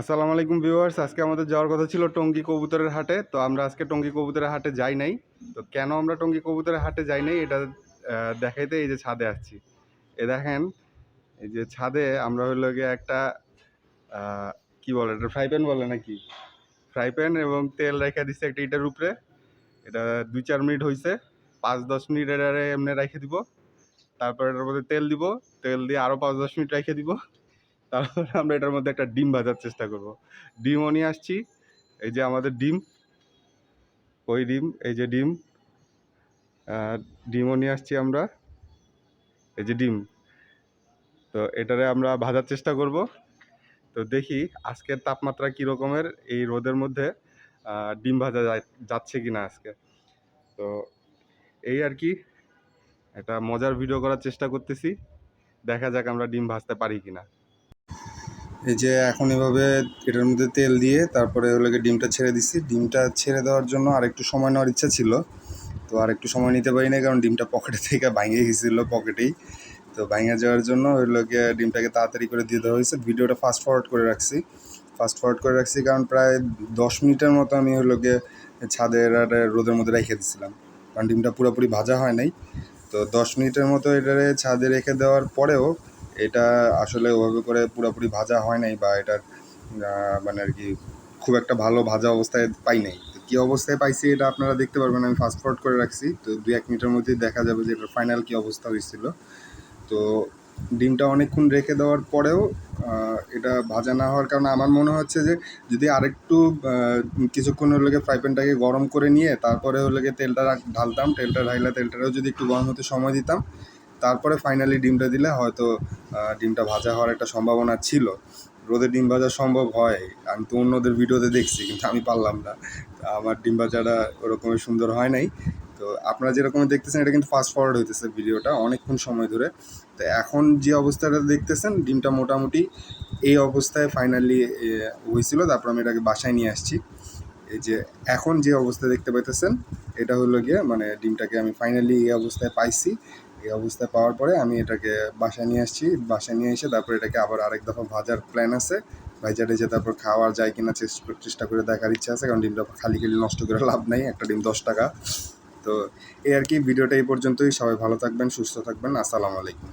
আসসালামু আলাইকুম ভিউয়ার্স, আজকে আমাদের যাওয়ার কথা ছিল টঙ্গী কবুতরের হাটে, তো আমরা আজকে টঙ্গী কবুতরের হাটে যাই নাই। তো কেন আমরা টঙ্গী কবুতরের হাটে যাই নাই, এটা দেখাইতে এই যে ছাদে আসছি। এ দেখেন, এই যে ছাদে আমরা হইল গিয়ে একটা কি বলে এটা, ফ্রাই প্যান বলে নাকি? ফ্রাই প্যান এবং তেল রেখে দিচ্ছে একটা ইটার উপরে। এটা দুই চার মিনিট হয়েছে পাঁচ দশ মিনিট এটা এমনি রেখে দিব। তারপর এটার মধ্যে তেল দিব, তেল দিয়ে আরও পাঁচ দশ মিনিট রেখে দিব। তারপর আমরা এটার মধ্যে একটা ডিম ভাজার চেষ্টা করব। ডিমও নিয়ে আসছি। এই যে আমাদের ডিম। ওই ডিম, এই যে ডিম। ডিমও নিয়ে আসছি আমরা। এই যে ডিম। তো এটারে আমরা ভাজার চেষ্টা করব। তো দেখি আজকের তাপমাত্রা কী রকমের এই রোদের মধ্যে ডিম ভাজা যাচ্ছে কি না আজকে। তো এই আর কি। একটা মজার ভিডিও করার চেষ্টা করতেছি। দেখা যাক আমরা ডিম ভাজতে পারি কি না এই যে এখন এভাবে এটার মধ্যে তেল দিয়ে তারপরে হলো ডিমটা ছেড়ে দিছি। ডিমটা ছেড়ে দেওয়ার জন্য আর একটু সময় নেওয়ার ইচ্ছা ছিল। তো আর একটু সময় নিতে পারি না কারণ ডিমটা পকেটে থেকে ভাঙে গেছিল পকেটেই। তো ভাঙে যাওয়ার জন্য গিয়ে ডিমটাকে তাড়াতাড়ি করে দিয়ে দেওয়া হয়েছে। ভিডিওটা ফাস্ট ফরওয়ার্ড করে রাখছি। ফাস্ট ফরওয়ার্ড করে রাখছি কারণ প্রায় দশ মিনিটের মতো আমি গিয়ে ছাদের আর রোদের মধ্যে রেখে দিয়েছিলাম কারণ ডিমটা পুরোপুরি ভাজা হয় নাই। তো দশ মিনিটের মতো এটারে ছাদে রেখে দেওয়ার পরেও এটা আসলে ওভাবে করে পুরোপুরি ভাজা হয় নাই বা এটার মানে আর কি খুব একটা ভালো ভাজা অবস্থায় পাই নাই। তো কী অবস্থায় পাইছি এটা আপনারা দেখতে পারবেন, আমি ফাস্ট ফরওয়ার্ড করে রাখছি। তো দু এক মিনিটের মধ্যেই দেখা যাবে যে এটার ফাইনাল কী অবস্থা হয়েছিল। তো ডিমটা অনেকক্ষণ রেখে দেওয়ার পরেও এটা ভাজা না হওয়ার কারণে আমার মনে হচ্ছে যে যদি আরেকটু কিছুক্ষণ হলে ফ্রাই প্যানটাকে গরম করে নিয়ে তারপরে হলে তেলটা ঢালতাম, তেলটা ঢাইলে, তেলটারও যদি একটু গরম হতে সময় দিতাম তারপরে ফাইনালি ডিমটা দিলে হয়তো ডিমটা ভাজা হওয়ার একটা সম্ভাবনা ছিল। রোদে ডিম ভাজা সম্ভব হয়, আমি তো অন্যদের ভিডিওতে দেখছি, কিন্তু আমি পারলাম না। আমার ডিম ভাজাটা ওরকমই সুন্দর হয় নাই। তো আপনারা যেরকম দেখতেছেন, এটা কিন্তু ফাস্ট ফরওয়ার্ড হইতেছে ভিডিওটা অনেকক্ষণ সময় ধরে। তো এখন যে অবস্থাটা দেখতেছেন, ডিমটা মোটামুটি এই অবস্থায় ফাইনালি হয়েছিল। তারপর আমি এটাকে বাসায় নিয়ে আসছি। এই যে এখন যে অবস্থা দেখতে পাইতেছেন, এটা হলো গিয়ে মানে ডিমটাকে আমি ফাইনালি এই অবস্থায় পাইছি। এই অবস্থায় পাওয়ার পরে আমি এটাকে বাসায় নিয়ে আসছি। বাসায় নিয়ে এসে তারপর এটাকে আবার আরেক দফা ভাজার প্ল্যান আছে। ভাইজারে যে তারপর খাওয়ার যায় কিনা চেষ্টা করে দেখার ইচ্ছা আছে, কারণ ডিমটা খালি খালি নষ্ট করে লাভ নাই। একটা ডিম দশ টাকা। তো এই আর কি, ভিডিওটা এই পর্যন্তই। সবাই ভালো থাকবেন, সুস্থ থাকবেন। আসসালামু আলাইকুম।